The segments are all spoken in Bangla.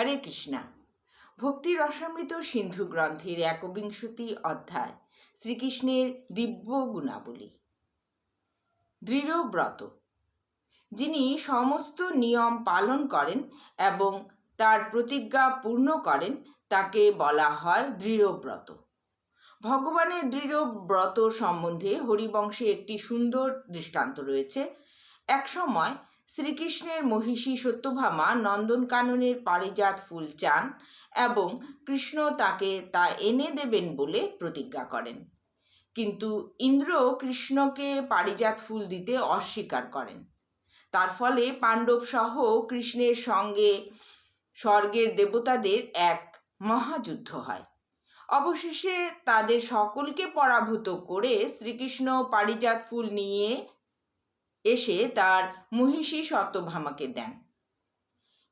হরে কৃষ্ণা। ভক্তি রসামৃত সিন্ধু গ্রন্থের একবিংশতি অধ্যায়, শ্রীকৃষ্ণের দিব্য গুণাবলী। দৃঢ় ব্রত। যিনি সমস্ত নিয়ম পালন করেন এবং তার প্রতিজ্ঞা পূর্ণ করেন, তাকে বলা হয় দৃঢ়ব্রত ভগবানের দৃঢ় ব্রত সম্বন্ধে হরিবংশে একটি সুন্দর দৃষ্টান্ত রয়েছে। একসময় শ্রীকৃষ্ণের মহিষী সত্যভামা নন্দনকাননের পারিজাত ফুল চান এবং কৃষ্ণ তাকে তা এনে দেবেন বলে প্রতিজ্ঞা করেন। কিন্তু ইন্দ্র কৃষ্ণকে পারিজাত ফুল দিতে অস্বীকার করেন। তার ফলে পাণ্ডব সহ কৃষ্ণের সঙ্গে স্বর্গের দেবতাদের এক মহাযুদ্ধ হয়। অবশেষে তাদের সকলকে পরাভূত করে শ্রীকৃষ্ণ পারিজাত ফুল নিয়ে এসে তার মহিষী সত্যভামাকে দেন।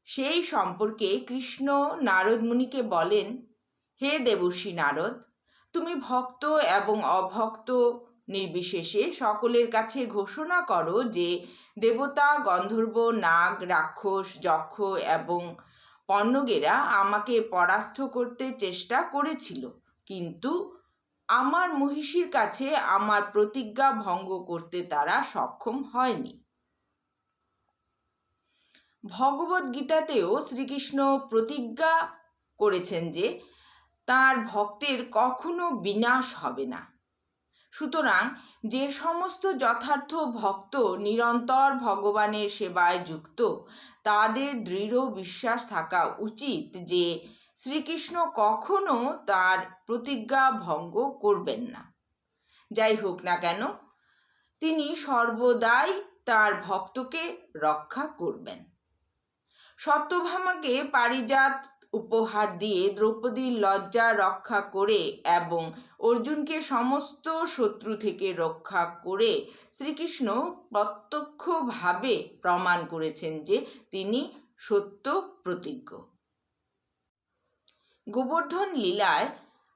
সেই সম্পর্কে কৃষ্ণ নারদ মুনিকে বলেন, হে দেবর্ষী নারদ, তুমি ভক্ত এবং অভক্ত নির্বিশেষে সকলের কাছে ঘোষণা করো যে দেবতা, গন্ধর্ব, নাগ, রাক্ষস, যক্ষ এবং পণ্যগেরা আমাকে পরাস্ত করতে চেষ্টা করেছিল, কিন্তু আমার মহিষীর কাছে আমার প্রতিজ্ঞা ভঙ্গ করতে তারা সক্ষম হয়নি। ভগবত গীতাতেও শ্রীকৃষ্ণ প্রতিজ্ঞা করেছেন যে তার ভক্তের কখনো বিনাশ হবে না। সুতরাং যে সমস্ত যথার্থ ভক্ত নিরন্তর ভগবানের সেবায় যুক্ত, তাদের দৃঢ় বিশ্বাস থাকা উচিত যে শ্রীকৃষ্ণ কখনো তার প্রতিজ্ঞা ভঙ্গ করবেন না। যাই হোক না কেন, তিনি সর্বদাই তার ভক্তকে রক্ষা করবেন। সত্যভামাকে পারিজাত উপহার দিয়ে দ্রৌপদীর লজ্জা রক্ষা করে এবং অর্জুনকে সমস্ত শত্রু থেকে রক্ষা করে শ্রীকৃষ্ণ প্রত্যক্ষভাবে প্রমাণ করেছেন যে তিনি সত্য প্রতিজ্ঞ। গোবর্ধন লীলায়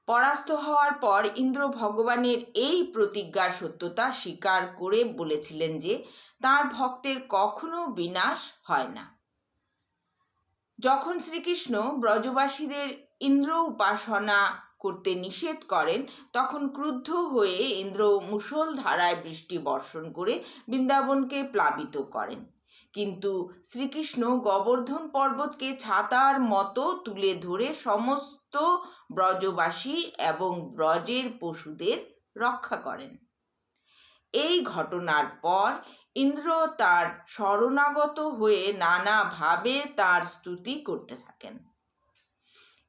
পরাস্ত হওয়ার পর ইন্দ্র ভগবানের এই প্রতিজ্ঞার সত্যতা স্বীকার করে বলেছিলেন যে তার ভক্তের কখনো বিনাশ হয় না। যখন শ্রীকৃষ্ণ ব্রজবাসীদের ইন্দ্র উপাসনা করতে নিষেধ করেন, তখন ক্রুদ্ধ হয়ে ইন্দ্র মুসল ধারায় বৃষ্টি বর্ষণ করে বৃন্দাবনকে প্লাবিত করেন। কিন্তু শ্রীকৃষ্ণ গোবর্ধন পর্বতকে ছাতার মতো তুলে ধরে সমস্ত ব্রজবাসী এবং ব্রজের পশুদের রক্ষা করেন। এই ঘটনার পর ইন্দ্র তার শরণাগত হয়ে নানাভাবে তার স্তুতি করতে থাকেন।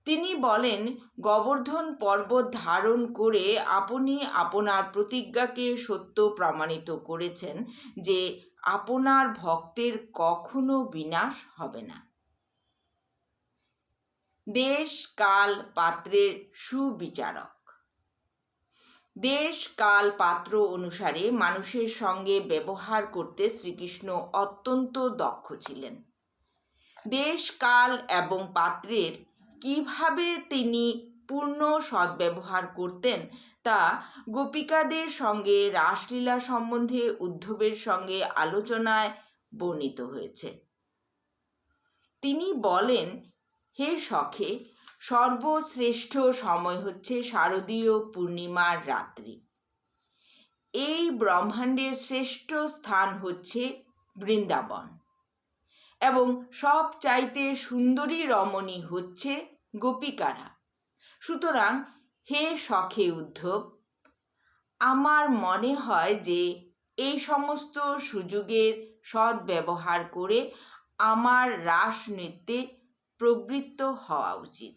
তিনি বলেন, গোবর্ধন পর্বত ধারণ করে আপনি আপনার প্রতিজ্ঞাকে সত্য প্রমাণিত করেছেন যে আপনার ভক্তের কখনো বিনাশ হবে না। দেশ কাল পাত্রের সুবিচারক। দেশ কাল পাত্র অনুসারে মানুষের সঙ্গে ব্যবহার করতে শ্রীকৃষ্ণ অত্যন্ত দক্ষ ছিলেন। দেশ কাল এবং পাত্রের কীভাবে তিনি পূর্ণ সদ্ব্যবহার করতেন। তা গোপিকাদের সঙ্গে, রাসলীলা সম্বন্ধে, উদ্ধবের সঙ্গে আলোচনায় বর্ণিত হয়েছে। তিনি বলেন, হে সখে, সর্বশ্রেষ্ঠ সময় হচ্ছে শারদীয় পূর্ণিমার রাত্রি। এই ব্রহ্মাণ্ডের শ্রেষ্ঠ স্থান হচ্ছে বৃন্দাবন। এবং সব চাইতে সুন্দরী রমণী হচ্ছে গোপিকারা। সুতরাং, হে সখে উদ্ধব, আমার মনে হয় যে এই সমস্ত সুযোগের সদ্ব্যবহার করে আমার রাস নৃত্যে প্রবৃত্ত হওয়া উচিত।